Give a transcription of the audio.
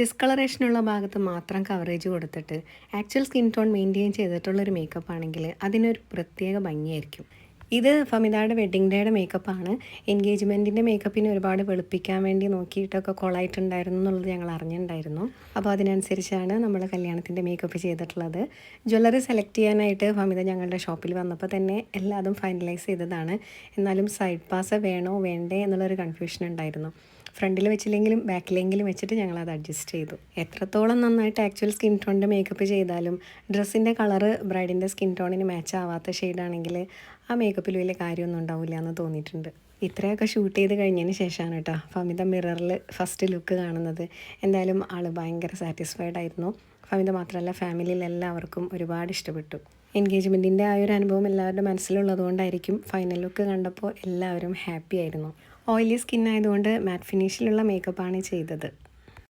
ഡിസ്കളറേഷനുള്ള ഭാഗത്ത് മാത്രം കവറേജ് കൊടുത്തിട്ട് ആക്ച്വൽ സ്കിൻ ടോൺ മെയിന്റെയിൻ ചെയ്തിട്ടുള്ളൊരു മേക്കപ്പ് ആണെങ്കിൽ അതിനൊരു പ്രത്യേക ഭംഗിയായിരിക്കും. ഇത് ഫമിതയുടെ വെഡ്ഡിങ് ഡേയുടെ മേക്കപ്പാണ് എൻഗേജ്മെന്റിന്റെ മേക്കപ്പിനെ ഒരുപാട് വെളുപ്പിക്കാൻ വേണ്ടി നോക്കിയിട്ടൊക്കെ കൊളായിട്ടുണ്ടായിരുന്നു എന്നുള്ളത് ഞങ്ങൾ അറിഞ്ഞിട്ടുണ്ടായിരുന്നു. അപ്പോൾ അതിനനുസരിച്ചാണ് നമ്മൾ കല്യാണത്തിന്റെ മേക്കപ്പ് ചെയ്തിട്ടുള്ളത്. ജ്വല്ലറി സെലക്ട് ചെയ്യാനായിട്ട് ഫമിത ഞങ്ങളുടെ ഷോപ്പിൽ വന്നപ്പോൾ തന്നെ എല്ലാതും ഫൈനലൈസ് ചെയ്തതാണ്. എന്നാലും സൈഡ് പാസ് വേണോ വേണ്ടേ എന്നുള്ളൊരു കൺഫ്യൂഷൻ ഉണ്ടായിരുന്നു. ഫ്രണ്ടിൽ വെച്ചില്ലെങ്കിലും ബാക്കിലെങ്കിലും വെച്ചിട്ട് ഞങ്ങൾ അത് അഡ്ജസ്റ്റ് ചെയ്തു. എത്രത്തോളം നന്നായിട്ട് ആക്ച്വൽ സ്കിൻ ടോണിന്റെ മേക്കപ്പ് ചെയ്താലും ഡ്രസ്സിന്റെ കളറ് ബ്രൈഡിന്റെ സ്കിൻ ടോണിന് മാച്ച് ആവാത്ത ഷെയ്ഡാണെങ്കിൽ ആ മേക്കപ്പിൽ വലിയ കാര്യമൊന്നും ഉണ്ടാവില്ല എന്ന് തോന്നിയിട്ടുണ്ട്. ഇത്രയൊക്കെ ഷൂട്ട് ചെയ്ത് കഴിഞ്ഞതിന് ശേഷമാണ് കേട്ടോ ഫമിത മിററിൽ ഫസ്റ്റ് ലുക്ക് കാണുന്നത്. എന്തായാലും ആൾ ഭയങ്കര സാറ്റിസ്ഫൈഡ് ആയിരുന്നു. ഫമിത മാത്രമല്ല ഫാമിലിയിൽ എല്ലാവർക്കും ഒരുപാട് ഇഷ്ടപ്പെട്ടു. എൻഗേജ്മെന്റിന്റെ ആ ഒരു അനുഭവം എല്ലാവരുടെ മനസ്സിലുള്ളതുകൊണ്ടായിരിക്കും ഫൈനൽ ലുക്ക് കണ്ടപ്പോൾ എല്ലാവരും ഹാപ്പി ആയിരുന്നു. ഓയിലി സ്കിൻ ആയതുകൊണ്ട് മാറ്റ് ഫിനിഷിലുള്ള മേക്കപ്പാണ് ചെയ്തത്.